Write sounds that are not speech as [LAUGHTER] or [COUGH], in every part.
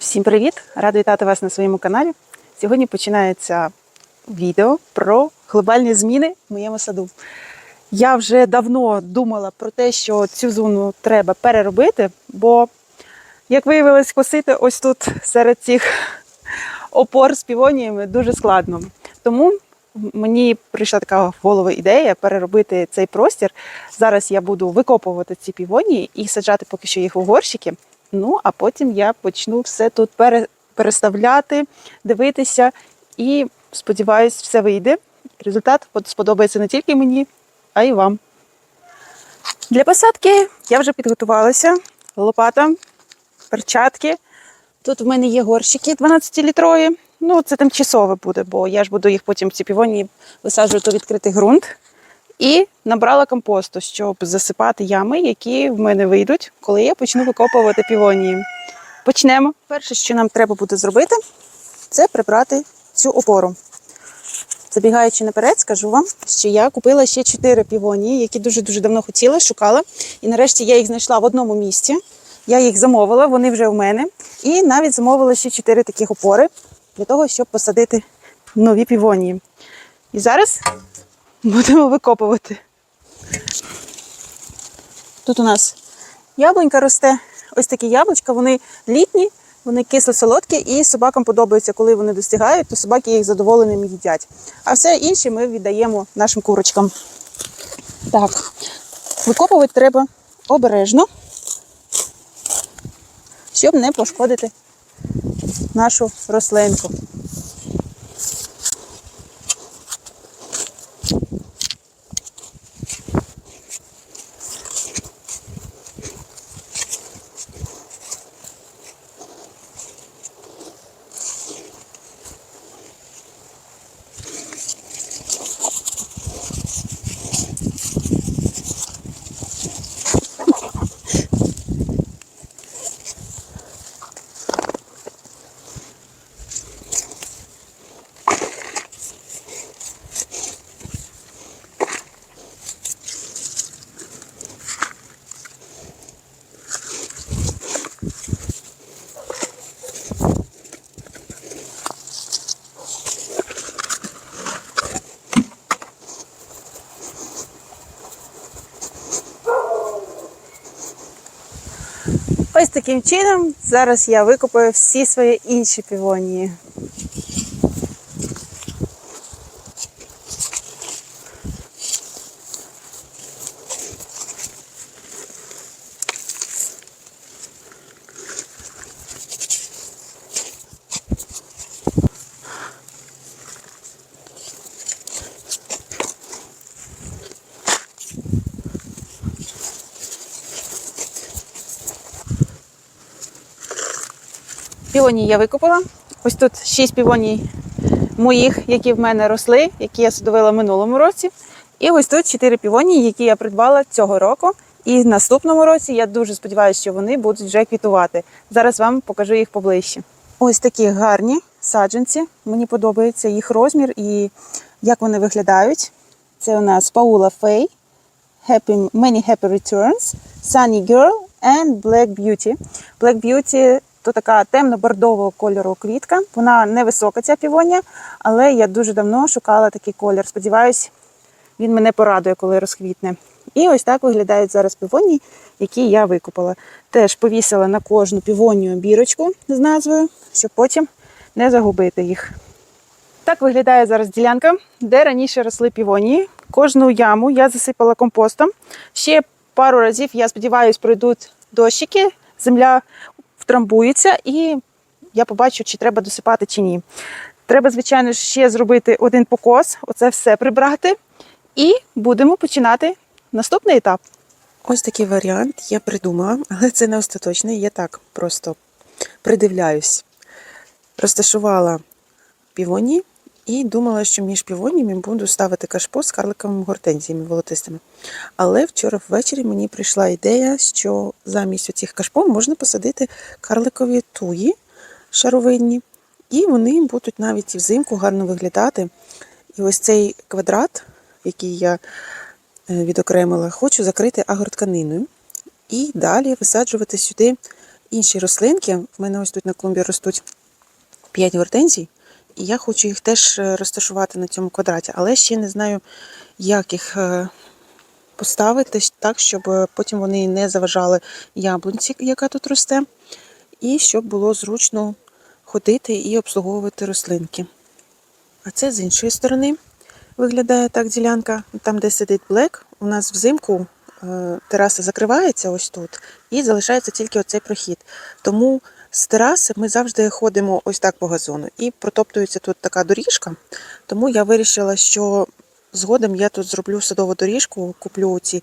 Всім привіт! Рада вітати вас на своєму каналі. Сьогодні починається відео про глобальні зміни в моєму саду. Я вже давно думала про те, що цю зону треба переробити, бо, як виявилось, косити ось тут серед цих опор з півоніями дуже складно. Тому мені прийшла така в голову ідея переробити цей простір. Зараз я буду викопувати ці півонії і саджати поки що їх у горщики. Ну, а потім я почну все тут переставляти, дивитися і сподіваюсь, все вийде. Результат сподобається не тільки мені, а й вам. Для посадки я вже підготувалася. Лопата, перчатки. Тут в мене є горщики 12-літрові. Ну, це тимчасове буде, бо я ж буду їх потім ці півоні висаджувати у відкритий ґрунт. І набрала компосту, щоб засипати ями, які в мене вийдуть, коли я почну викопувати півонії. Почнемо. Перше, що нам треба буде зробити, це прибрати цю опору. Забігаючи наперед, скажу вам, що я купила ще 4 півонії, які дуже-дуже давно хотіла, шукала. І нарешті я їх знайшла в одному місці. Я їх замовила, вони вже в мене. І навіть замовила ще 4 таких опори для того, щоб посадити нові півонії. І зараз будемо викопувати. Тут у нас яблунька росте. Ось такі яблучка, вони літні, вони кисло-солодкі, і собакам подобається, коли вони достигають, то собаки їх задоволеними їдять. А все інше ми віддаємо нашим курочкам. Так, викопувати треба обережно, щоб не пошкодити нашу рослинку. Ось таким чином зараз я викопаю всі свої інші півонії. Півоній я викопала. Ось тут 6 півоній моїх, які в мене росли, які я садовила минулому році. І ось тут 4 півонії, які я придбала цього року. І в наступному році я дуже сподіваюся, що вони будуть вже квітувати. Зараз вам покажу їх поближче. Ось такі гарні саджанці. Мені подобається їх розмір і як вони виглядають. Це у нас Паула Фей, Happy, Many Happy Returns, Sunny Girl and Black Beauty. Black Beauty то така темно-бордового кольору квітка. Вона невисока, ця півонія, але я дуже давно шукала такий колір. Сподіваюсь, він мене порадує, коли розквітне. І ось так виглядають зараз півонії, які я викупила. Теж повісила на кожну півонію бірочку з назвою, щоб потім не загубити їх. Так виглядає зараз ділянка, де раніше росли півонії. Кожну яму я засипала компостом. Ще пару разів, я сподіваюся, пройдуть дощики, земля втрамбується, і я побачу, чи треба досипати чи ні. Треба, звичайно, ще зробити один покос, оце все прибрати, і будемо починати наступний етап. Ось такий варіант я придумала, але це не остаточний. Я так просто придивляюсь. Розташувала півоні і думала, що між півоніями буду ставити кашпо з карликовими гортензіями волотистими. Але вчора ввечері мені прийшла ідея, що замість цих кашпо можна посадити карликові туї шаровинні, і вони будуть навіть і взимку гарно виглядати. І ось цей квадрат, який я е, відокремила, хочу закрити агротканиною і далі висаджувати сюди інші рослинки. В мене ось тут на клумбі ростуть 5 гортензій, і я хочу їх теж е, розташувати на цьому квадраті, але ще не знаю, як їх е, поставити так, щоб е, потім вони не заважали яблунці, яка тут росте, і щоб було зручно ходити і обслуговувати рослинки. А це з іншої сторони виглядає так ділянка. Там, де сидить блек, у нас взимку тераса закривається ось тут, і залишається тільки оцей прохід. Тому з тераси ми завжди ходимо ось так по газону. І протоптується тут така доріжка. Тому я вирішила, що згодом я тут зроблю садову доріжку, куплю ці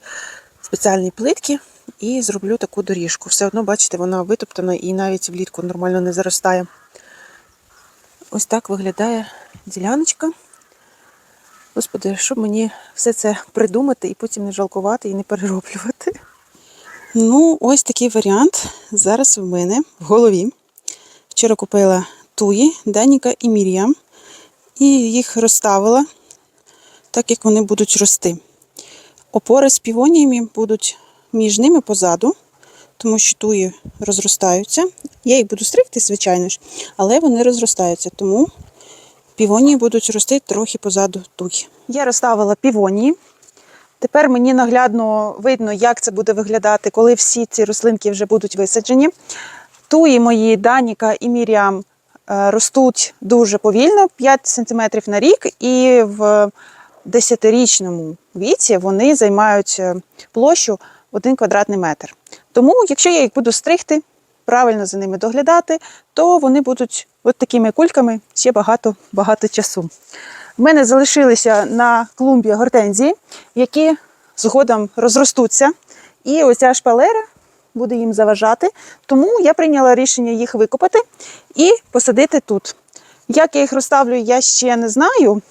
спеціальні плитки і зроблю таку доріжку. Все одно, бачите, вона витоптана і навіть влітку нормально не заростає. Ось так виглядає діляночка. Господи, щоб мені все це придумати і потім не жалкувати і не перероблювати. Ну, ось такий варіант зараз в мене в голові. Вчора купила туї, Даніка і Мір'ям. І їх розставила, так як вони будуть рости. Опори з півоніями будуть між ними позаду, тому що туї розростаються. Я їх буду стригти, звичайно ж, але вони розростаються, тому півонії будуть рости трохи позаду туї. Я розставила півонії. Тепер мені наглядно видно, як це буде виглядати, коли всі ці рослинки вже будуть висаджені. Туї мої Даніка і Міріам е, ростуть дуже повільно, 5 см на рік, і в 10-річному віці вони займають е, площу 1 квадратний метр. Тому, якщо я їх буду стригти, правильно за ними доглядати, то вони будуть от такими кульками ще багато-багато часу. В мене залишилися на клумбі гортензії, які згодом розростуться. І оця шпалера буде їм заважати. Тому я прийняла рішення їх викопати і посадити тут. Як я їх розставлю, я ще не знаю.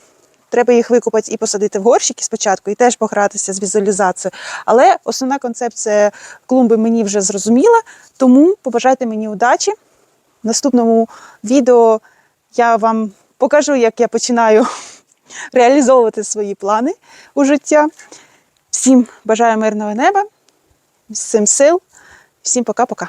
Треба їх викопати і посадити в горщики спочатку, і теж погратися з візуалізацією. Але основна концепція клумби мені вже зрозуміла, тому побажайте мені удачі. В наступному відео я вам покажу, як я починаю [LAUGHS] реалізовувати свої плани у життя. Всім бажаю мирного неба, всім сил, всім пока-пока.